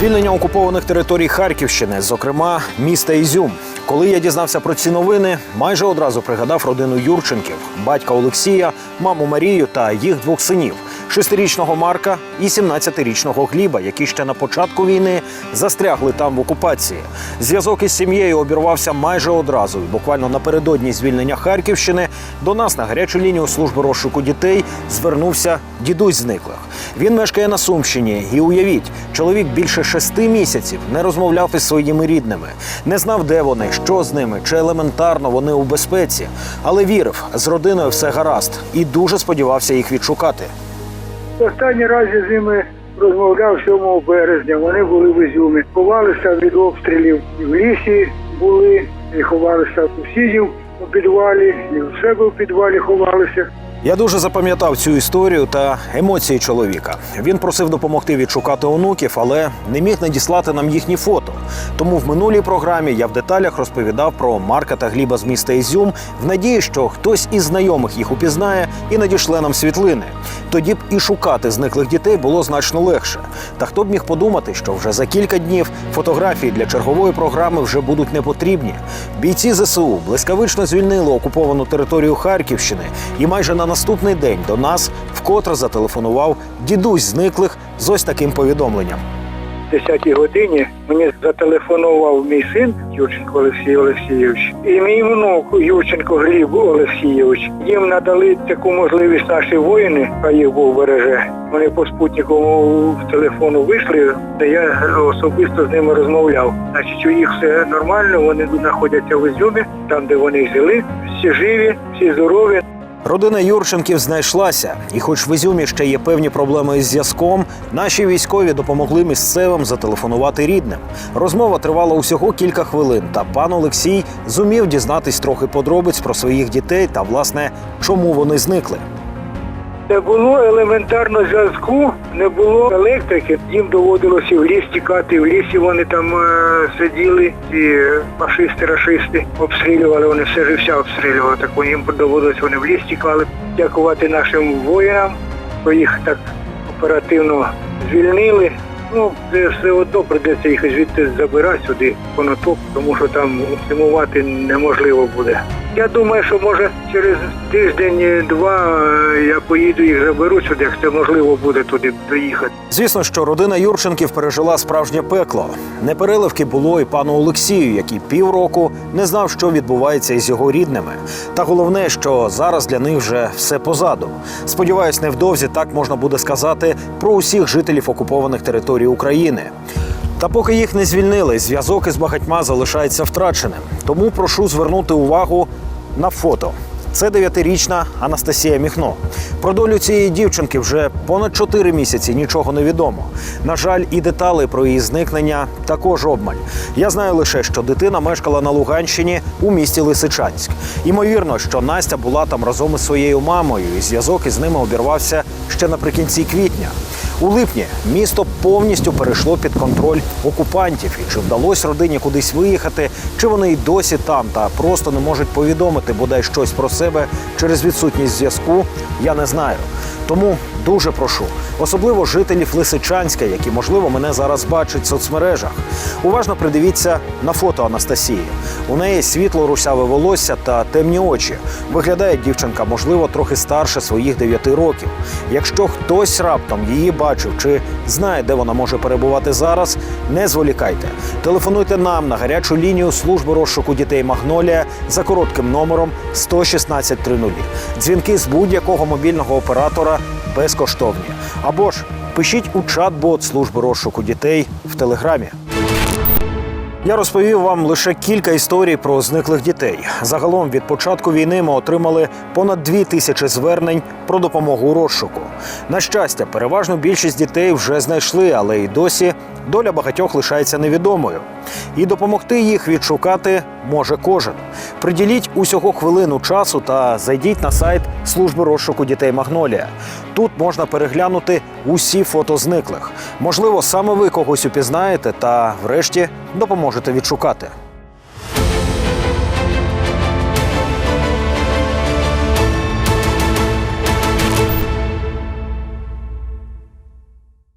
Звільнення окупованих територій Харківщини, зокрема міста Ізюм. Коли я дізнався про ці новини, майже одразу пригадав родину Юрченків, батька Олексія, маму Марію та їх двох синів шестирічного Марка і 17-річного Гліба, які ще на початку війни застрягли там в окупації. Зв'язок із сім'єю обірвався майже одразу. І буквально напередодні звільнення Харківщини до нас на гарячу лінію служби розшуку дітей звернувся дідусь зниклих. Він мешкає на Сумщині, і уявіть, чоловік більше шести місяців не розмовляв із своїми рідними, не знав, де вони, що з ними, чи елементарно вони у безпеці, але вірив, з родиною все гаразд і дуже сподівався їх відшукати. Останній раз з ними розмовляв 7 березня. Вони були в Ізюмі. Ховалися від обстрілів. І в лісі були, і ховалися у сусідів у підвалі, і в себе в підвалі ховалися. Я дуже запам'ятав цю історію та емоції чоловіка. Він просив допомогти відшукати онуків, але не міг надіслати нам їхні фото. Тому в минулій програмі я в деталях розповідав про Марка та Гліба з міста Ізюм в надії, що хтось із знайомих їх упізнає і надішле нам світлини. Тоді б і шукати зниклих дітей було значно легше. Та хто б міг подумати, що вже за кілька днів фотографії для чергової програми вже будуть не потрібні. Бійці ЗСУ блискавично звільнили окуповану територію Харківщини, і майже на наступний день до нас вкотре зателефонував дідусь зниклих з ось таким повідомленням. О 10 годині мені зателефонував мій син Юрченко Олексій Олексійович і мій внук Юрченко Гліб Олексійович. Їм надали таку можливість наші воїни, а їх Бог береже. Вони по спутниковому телефону вийшли, де я особисто з ними розмовляв. Значить, у їх все нормально, вони знаходяться в Ізюмі, там де вони жили, всі живі, всі здорові. Родина Юрченків знайшлася, і, хоч в Ізюмі ще є певні проблеми із зв'язком, наші військові допомогли місцевим зателефонувати рідним. Розмова тривала усього кілька хвилин, та пан Олексій зумів дізнатись трохи подробиць про своїх дітей та, власне, чому вони зникли. Не було елементарного зв'язку, не було електрики. Їм доводилося в ліс тікати. В лісі вони там е, сиділи, ці фашисти, рашисти обстрілювали, вони все життя обстрілювали. Так їм доводилося, вони в ліс тікали. Дякувати нашим воїнам, що їх так оперативно звільнили. Ну, це все одно прийдеться їх звідти забирати сюди, конотоп, тому що там зимувати неможливо буде. Я думаю, що може через тиждень-два е, я поїду їх заберу сюди, як це можливо буде туди доїхати. Звісно, що родина Юрченків пережила справжнє пекло. Непереливки було і пану Олексію, який півроку не знав, що відбувається із його рідними. Та головне, що зараз для них вже все позаду. Сподіваюсь, невдовзі так можна буде сказати про усіх жителів окупованих територій України. Та поки їх не звільнили, зв'язок із багатьма залишається втраченим. Тому прошу звернути увагу на фото. Це дев'ятирічна Анастасія Міхно. Про долю цієї дівчинки вже понад чотири місяці нічого не відомо. На жаль, і деталі про її зникнення також обмаль. Я знаю лише, що дитина мешкала на Луганщині у місті Лисичанськ. Ймовірно, що Настя була там разом із своєю мамою, і зв'язок із ними обірвався ще наприкінці квітня. У липні місто повністю перейшло під контроль окупантів. І чи вдалося родині кудись виїхати, чи вони й досі там та просто не можуть повідомити бодай щось про себе через відсутність зв'язку, я не знаю. Тому дуже прошу, особливо жителів Лисичанська, які можливо мене зараз бачать в соцмережах. Уважно придивіться на фото Анастасії. У неї світло русяве волосся та темні очі. Виглядає дівчинка, можливо, трохи старше своїх 9 років. Якщо хтось раптом її бачив чи знає, де вона може перебувати зараз, не зволікайте. Телефонуйте нам на гарячу лінію служби розшуку дітей Магнолія за коротким номером 116 30. Дзвінки з будь-якого мобільного оператора безкоштовні. Або ж пишіть у чат-бот служби розшуку дітей в телеграмі. Я розповів вам лише кілька історій про зниклих дітей. Загалом від початку війни ми отримали понад дві тисячі звернень про допомогу у розшуку. На щастя, переважну більшість дітей вже знайшли, але й досі доля багатьох лишається невідомою. І допомогти їх відшукати може кожен. Приділіть усього хвилину часу та зайдіть на сайт служби розшуку дітей Магнолія. Тут можна переглянути усі фото зниклих. Можливо, саме ви когось упізнаєте та, врешті, допоможете відшукати.